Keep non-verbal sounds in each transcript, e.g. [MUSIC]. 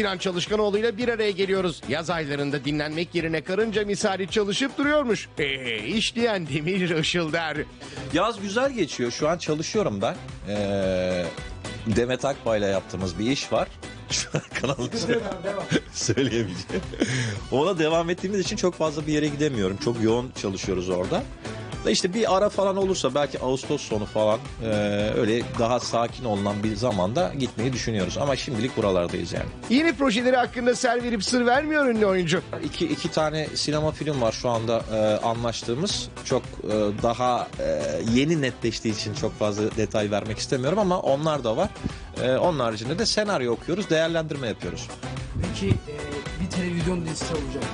Sinan Çalışkanoğlu ile bir araya geliyoruz. Yaz aylarında dinlenmek yerine karınca misali çalışıp duruyormuş. Ee, işleyen demir ışıldar. Yaz güzel geçiyor. Şu an çalışıyorum ben. Ee, Demet Akbay'la yaptığımız bir iş var. [LAUGHS] Şu an kanalda [LAUGHS] söyleyemeyeceğim. Ona devam ettiğimiz için çok fazla bir yere gidemiyorum. Çok yoğun çalışıyoruz orada. Da işte bir ara falan olursa belki Ağustos sonu falan ee, öyle daha sakin olunan bir zamanda gitmeyi düşünüyoruz. Ama şimdilik buralardayız yani. Yeni projeleri hakkında ser verip sır vermiyor ünlü oyuncu. İki, iki tane sinema film var şu anda e, anlaştığımız. Çok e, daha e, yeni netleştiği için çok fazla detay vermek istemiyorum ama onlar da var. E, onun haricinde de senaryo okuyoruz, değerlendirme yapıyoruz. Peki e, bir televizyon dizisi olacak.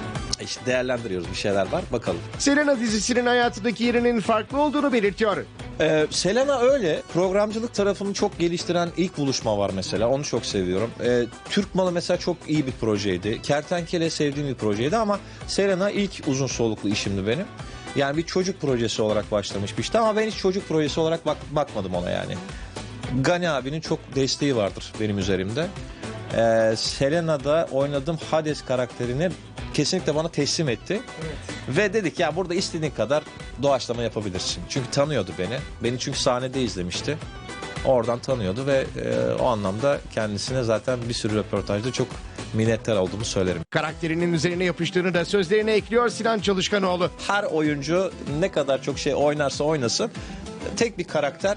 İşte değerlendiriyoruz bir şeyler var bakalım. Selena dizisinin hayatındaki yerinin farklı olduğunu belirtiyor. Ee, Selena öyle. Programcılık tarafını çok geliştiren ilk buluşma var mesela. Onu çok seviyorum. Ee, Türk Malı mesela çok iyi bir projeydi. Kertenkele sevdiğim bir projeydi ama Selena ilk uzun soluklu işimdi benim. Yani bir çocuk projesi olarak başlamış bir işti ama ben hiç çocuk projesi olarak bak bakmadım ona yani. Gani abinin çok desteği vardır benim üzerimde. Ee, Selena'da oynadığım Hades karakterini kesinlikle bana teslim etti. Ve dedik ya burada istediğin kadar doğaçlama yapabilirsin. Çünkü tanıyordu beni. Beni çünkü sahnede izlemişti. Oradan tanıyordu ve e, o anlamda kendisine zaten bir sürü röportajda çok minnettar olduğumu söylerim. Karakterinin üzerine yapıştığını da sözlerine ekliyor Sinan Çalışkanoğlu. Her oyuncu ne kadar çok şey oynarsa oynasın tek bir karakter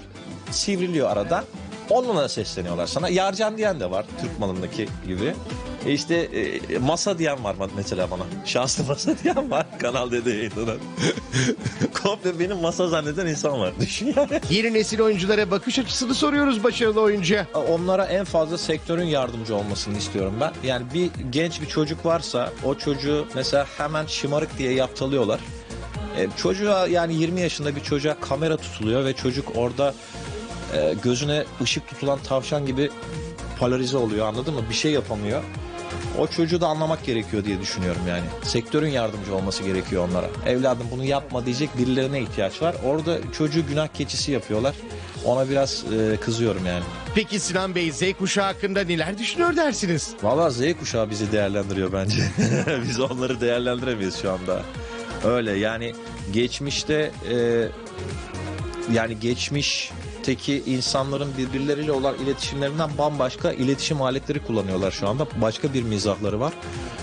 sivriliyor arada. Onunla sesleniyorlar sana. Yarcan diyen de var Türk malındaki gibi. E işte e, masa diyen var mesela bana. Şanslı masa diyen var [LAUGHS] Kanal D'de yayınlanan. [LAUGHS] Komple benim masa zanneden insan var. Düşün [LAUGHS] yani. Yeni nesil oyunculara bakış açısını soruyoruz başarılı oyuncuya. Onlara en fazla sektörün yardımcı olmasını istiyorum ben. Yani bir genç bir çocuk varsa o çocuğu mesela hemen şımarık diye yaptalıyorlar. E, çocuğa yani 20 yaşında bir çocuğa kamera tutuluyor ve çocuk orada e, gözüne ışık tutulan tavşan gibi polarize oluyor anladın mı? Bir şey yapamıyor. O çocuğu da anlamak gerekiyor diye düşünüyorum yani. Sektörün yardımcı olması gerekiyor onlara. Evladım bunu yapma diyecek birilerine ihtiyaç var. Orada çocuğu günah keçisi yapıyorlar. Ona biraz e, kızıyorum yani. Peki Sinan Bey Z kuşağı hakkında neler düşünüyor dersiniz? Valla Z kuşağı bizi değerlendiriyor bence. [LAUGHS] Biz onları değerlendiremeyiz şu anda. Öyle yani geçmişte e, yani geçmişteki insanların birbirleriyle olan iletişimlerinden bambaşka iletişim aletleri kullanıyorlar şu anda. Başka bir mizahları var.